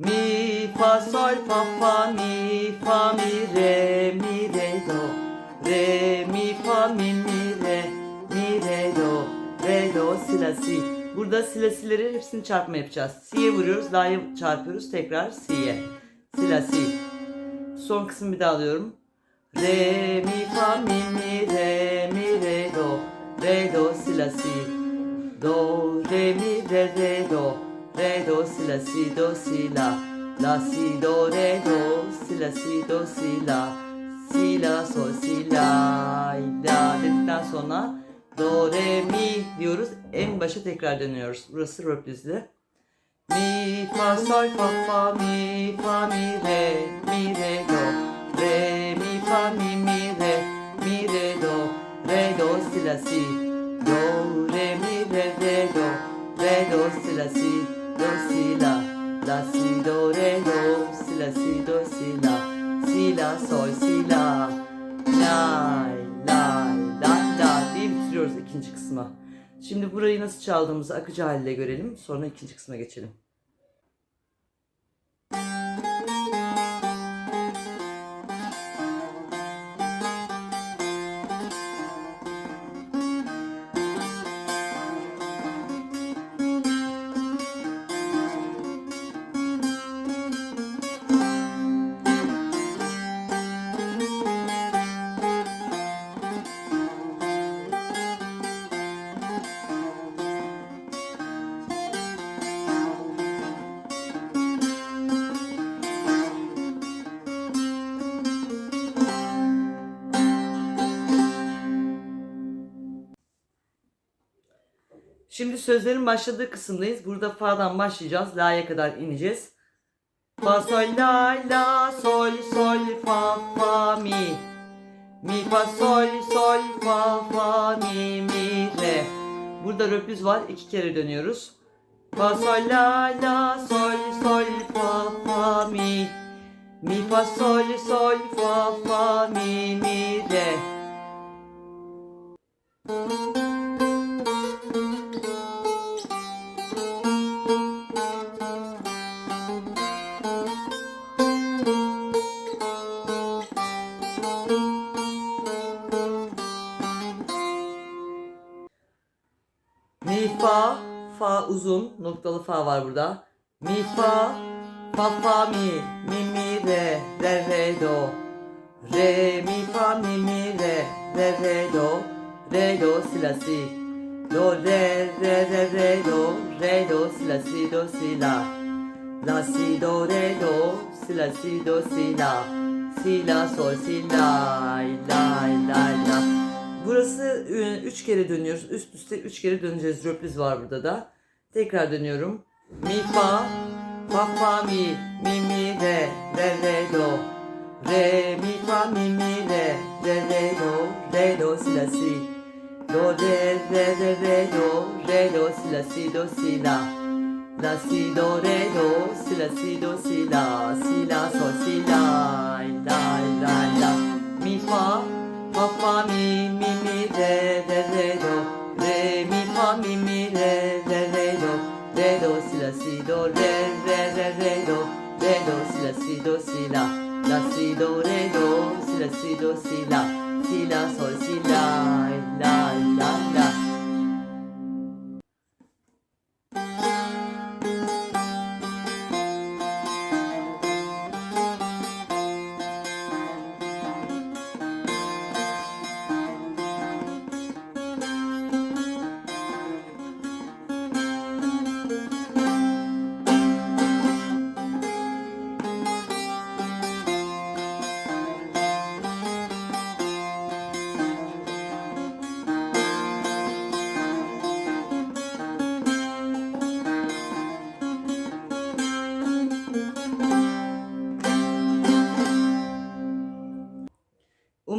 Mi fa sol fa fa mi fa mi re mi re do re mi fa mi mi re mi re do re do si la si. Burada si la si'leri hepsini çarpma yapacağız. Si'ye vuruyoruz, la'ya çarpıyoruz tekrar si'ye. Si la si. Son kısmı bir daha alıyorum. Re mi fa mi mi re mi re do re do si la si. Do si la si do si la. La si do re do si la si do si la. Si la sol si la. La dedikten sonra do re mi diyoruz. En başa tekrar dönüyoruz. Burası röplizli mi fa sol fa fa mi fa mi re mi re do. Re mi fa mi mi re mi re do. Re do si la si. Do re mi re re do. Re do si la si do si la la si do re do si la si do si la si la sol si la la la la la diye bitiriyoruz ikinci kısmı. Şimdi burayı nasıl çaldığımızı akıcı haliyle görelim. Sonra ikinci kısma geçelim. Şimdi sözlerin başladığı kısımdayız. Burada fa'dan başlayacağız. La'ya kadar ineceğiz. Fa sol la la sol sol fa fa mi. Mi fa sol sol fa fa mi mi re. Burada röpliz var. iki kere dönüyoruz. Fa sol la la sol sol fa fa mi. Mi fa sol sol fa fa mi mi re. Fa, fa uzun, noktalı fa var burada. Mi fa, fa fa mi, mi mi re, re re do. Re mi fa mi mi re, re re do, re do si la si. Do re re re re do, re do si la si do si la. La si do re do, si la si do si la. Si la sol si la, la la la. Burası e, üç kere dönüyoruz. Üst üste üç kere döneceğiz. Röpliz var burada da. Tekrar dönüyorum. Mi fa, fa fa mi, mi mi re, re re do. Re mi fa mi mi re, re re do, re do si la si. Do re re re re do, re do si la si do si la. La si do re do, si la si do si la, si la sol si la, la la la. Mi fa, fa fa mi la, la si do re do, si la si do si la, si la sol si la, la la la.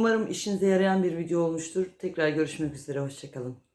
Umarım işinize yarayan bir video olmuştur. Tekrar görüşmek üzere. Hoşçakalın.